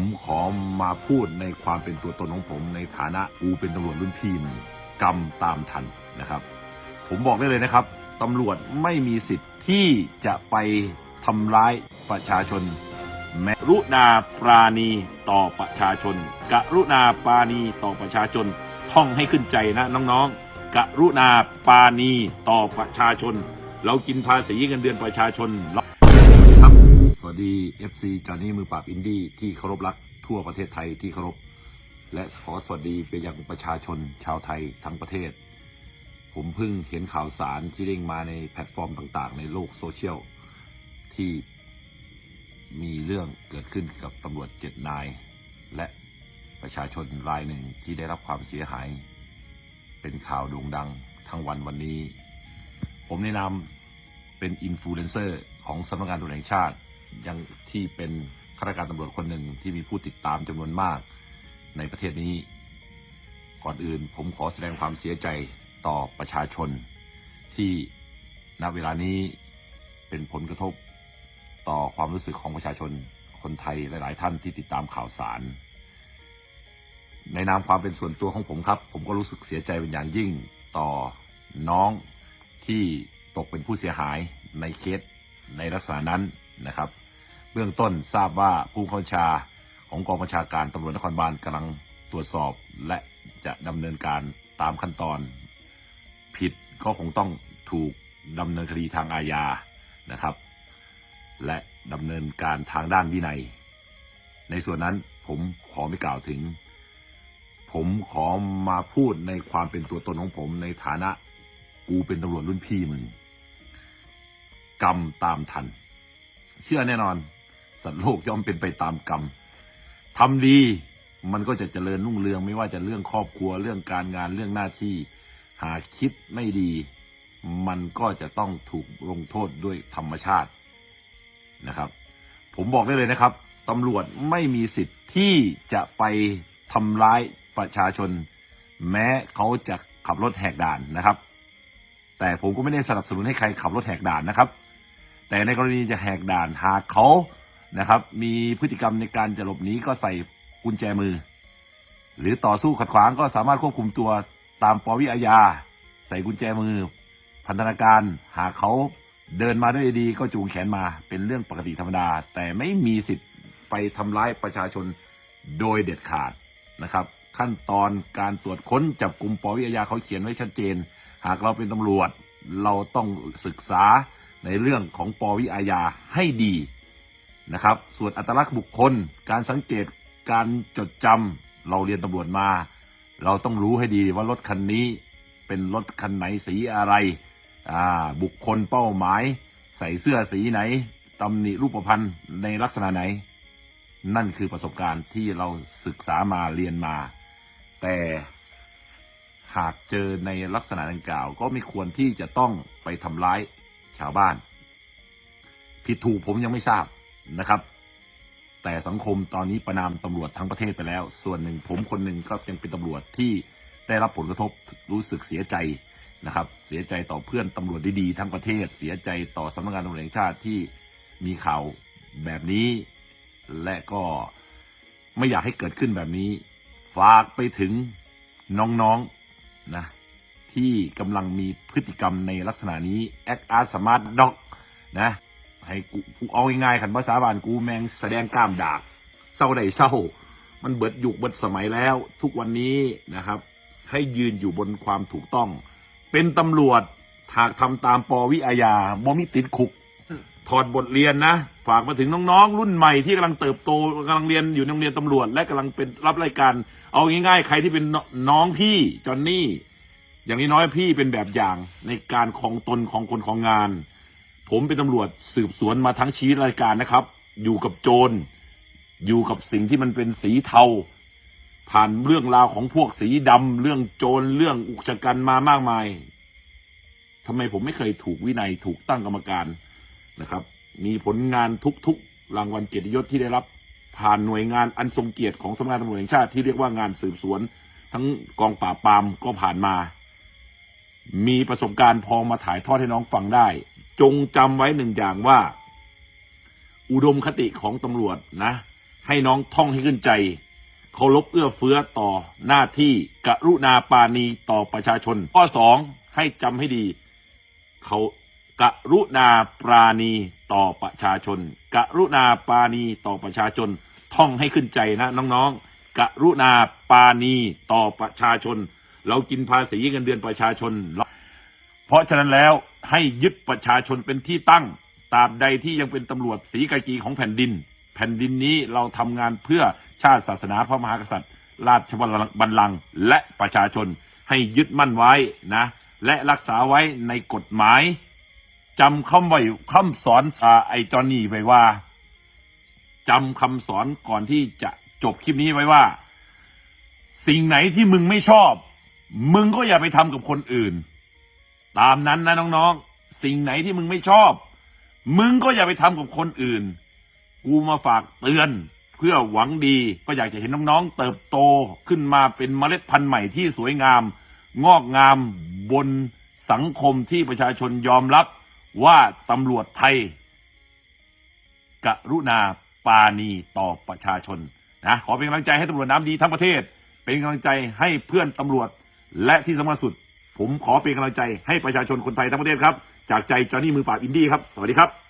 ผมขอมาพูดในความเป็นตัวตนของผม ในฐานะกูเป็นตำรวจรุ่นพี่มึงกรรมตามทันนะครับ ผมบอกได้เลยนะครับตำรวจไม่มีสิทธิ์ที่จะไปทำร้ายประชาชนแมรุณาปราณีต่อประชาชน กรุณาปราณีต่อประชาชน ท่องให้ขึ้นใจนะน้องๆ กรุณาปราณีต่อประชาชน เรากินภาษีเงินเดือนประชาชนเรา สวัสดี FC จอห์นนี่มือปราบอินดี้ที่เคารพรักทั่วประเทศไทยที่เคารพ และขอสวัสดีไปยังประชาชนชาวไทยทั้งประเทศ ผมเพิ่งเห็นข่าวสารที่เด้งมาในแพลตฟอร์มต่างๆ ในโลกโซเชียล ที่มีเรื่องเกิดขึ้นกับตำรวจเจ็ดนาย และประชาชนรายหนึ่งที่ได้รับความเสียหาย เป็นข่าวโด่งดังทั้งวันวันนี้ ผมแนะนำเป็นอินฟลูเอนเซอร์ของสำนักงานตำรวจแห่งชาติ ยังที่เป็นข้าราชการตำรวจคนหนึ่งที่มีผู้ติดตามจำนวนมากในประเทศนี้ ก่อนอื่นผมขอแสดงความเสียใจต่อประชาชน ที่ณเวลานี้เป็นผลกระทบต่อความรู้สึกของประชาชนคนไทยหลาย ๆ ท่านที่ติดตามข่าวสาร ในนามความเป็นส่วนตัวของผมครับ ผมก็รู้สึกเสียใจเป็นอย่างยิ่งต่อน้องที่ตกเป็นผู้เสียหายในเคสในลักษณะนั้น นะครับ เบื้องต้นทราบว่าผู้บังคับบัญชาของกองบัญชาการตำรวจนครบาลกำลังตรวจสอบและจะดำเนินการตามขั้นตอน ผิดก็คงต้องถูกดำเนินคดีทางอาญานะครับ และดำเนินการทางด้านวินัย ในส่วนนั้นผมขอไม่กล่าวถึง ผมขอมาพูดในความเป็นตัวตนของผมในฐานะกูเป็นตำรวจรุ่นพี่มึงกรรมตามทัน เชื่อแน่นอน สัตว์โลกย่อมเป็นไปตามกรรมทำดีมันก็จะเจริญรุ่งเรืองไม่ว่าจะเรื่องครอบครัวเรื่องการงานเรื่องหน้าที่ หากคิดไม่ดี มันก็จะต้องถูกลงโทษด้วยธรรมชาตินะครับ ผมบอกได้เลยนะครับตำรวจไม่มีสิทธิ์ที่จะไปทำร้ายประชาชน แม้เขาจะขับรถแหกด่านนะครับ แต่ผมก็ไม่ได้สนับสนุนให้ใครขับรถแหกด่านนะครับ แต่ในกรณีจะแหกด่านหากเขานะครับ มีพฤติกรรมในการจะหลบหนีก็ใส่กุญแจมือ หรือต่อสู้ขัดขวางก็สามารถควบคุมตัวตามปวิอาญาใส่กุญแจมือ พันธนาการหากเขาเดินมาด้วยดีก็จูงแขนมาเป็นเรื่องปกติธรรมดา แต่ไม่มีสิทธิ์ไปทำร้ายประชาชนโดยเด็ดขาดนะครับ ขั้นตอนการตรวจค้นจับกลุ่มปวิอาญาเขาเขียนไว้ชัดเจน หากเราเป็นตำรวจ เราต้องศึกษา ในเรื่องของปวิอาญาให้ดีนะครับ ส่วนอัตลักษณ์บุคคล การสังเกตการจดจำเราเรียนตำรวจมา เราต้องรู้ให้ดีว่ารถคันนี้เป็นรถคันไหนสีอะไรอ่าบุคคลเป้าหมาย ใส่เสื้อสีไหนตำหนิรูปพรรณในลักษณะไหน นั่นคือประสบการณ์ที่เราศึกษามาเรียนมา แต่หากเจอในลักษณะดังกล่าว ก็ไม่ควรที่จะต้องไปทำร้าย ชาวบ้าน ผิดถูกผมยังไม่ทราบนะครับ แต่สังคมตอนนี้ประนามตำรวจทั้งประเทศไปแล้ว ส่วนหนึ่งผมคนหนึ่งก็ยังเป็นตำรวจที่ได้รับผลกระทบรู้สึกเสียใจนะครับ เสียใจต่อเพื่อนตำรวจดีๆทั้งประเทศ เสียใจต่อสำนักงานตำรวจแห่งชาติที่มีข่าวแบบนี้ และก็ไม่อยากให้เกิดขึ้นแบบนี้ ฝากไปถึงน้องๆนะ ที่กำลังมีพฤติกรรมในลักษณะนี้แอคอาร์สมาร์ทด็อกนะให้กูกูเอาง่ายๆขันภาษาบานกูแมงแสดงกล้ามดากเศร้าใดเศร้า มันเบิดยุคเบิดสมัยแล้ว ทุกวันนี้นะครับ ให้ยืนอยู่บนความถูกต้อง เป็นตำรวจหากทำตามปวิอาญาบ่มีติดคุก ถอดบทเรียนนะ ฝากมาถึงน้องๆ รุ่นใหม่ที่กำลังเติบโตกำลังเรียนอยู่ในโรงเรียนตำรวจ และกำลังเป็นรับรายการ เอาง่ายๆ ใครที่เป็นน้องพี่จอนนี่ อย่างน้อยพี่เป็นแบบอย่างในการของตนของคนของงาน ผมเป็นตำรวจสืบสวนมาทั้งชีวิตรายการนะครับ อยู่กับโจร อยู่กับสิ่งที่มันเป็นสีเทา ผ่านเรื่องราวของพวกสีดำเรื่องโจรเรื่องอุกชะกันมามากมายทำไมผมไม่เคยถูกวินัยถูกตั้งกรรมการนะครับ มีผลงานทุกๆรางวัลเกียรติยศที่ได้รับ ผ่านหน่วยงานอันทรงเกียรติของสำนักงานตำรวจแห่งชาติที่เรียกว่างานสืบสวน ทั้งกองปราบปรามก็ผ่านมา มีประสบการณ์พอมาถ่ายทอดให้น้องฟังได้ จงจำไว้หนึ่งอย่างว่า อุดมคติของตำรวจนะ ให้น้องท่องให้ขึ้นใจเคารพเอื้อเฟื้อต่อหน้าที่กรุณาปาณีต่อประชาชน ข้อสองให้จำให้ดี เขากรุณาปราณีต่อประชาชน กรุณาปาณีต่อประชาชน ท่องให้ขึ้นใจนะน้องๆกรุณาปาณีต่อประชาชน เรากินภาษีเงินเดือนประชาชน เพราะฉะนั้นแล้วให้ยึดประชาชนเป็นที่ตั้งตราบใดที่ยังเป็นตำรวจสีกากีของแผ่นดิน แผ่นดินนี้เราทำงานเพื่อชาติศาสนาพระมหากษัตริย์ ราชบัลลังก์และประชาชนให้ยึดมั่นไว้นะ และรักษาไว้ในกฎหมายจำคำไว้คำสอนอไอจอนนี่ไว้ว่าจำคำสอนก่อนที่จะจบคลิปนี้ไว้ว่า สิ่งไหนที่มึงไม่ชอบ มึงก็อย่าไปทำกับคนอื่น ตามนั้นนะน้องๆ สิ่งไหนที่มึงไม่ชอบ มึงก็อย่าไปทำกับคนอื่น กูมาฝากเตือน เพื่อหวังดีก็อยากจะเห็นน้องๆ เติบโตขึ้นมาเป็นเมล็ดพันธุ์ใหม่ที่สวยงาม งอกงามบนสังคมที่ประชาชนยอมรับว่าตำรวจไทยกรุณาปาณีต่อประชาชนนะขอเป็นกำลังใจให้ตำรวจน้ำดีทั้งประเทศ เป็นกำลังใจให้เพื่อนตำรวจ และที่สำคัญสุด ผมขอเป็นกำลังใจให้ประชาชนคนไทยทั้งประเทศครับ จากใจจอห์นนี่มือปราบอินดี้ครับ สวัสดีครับ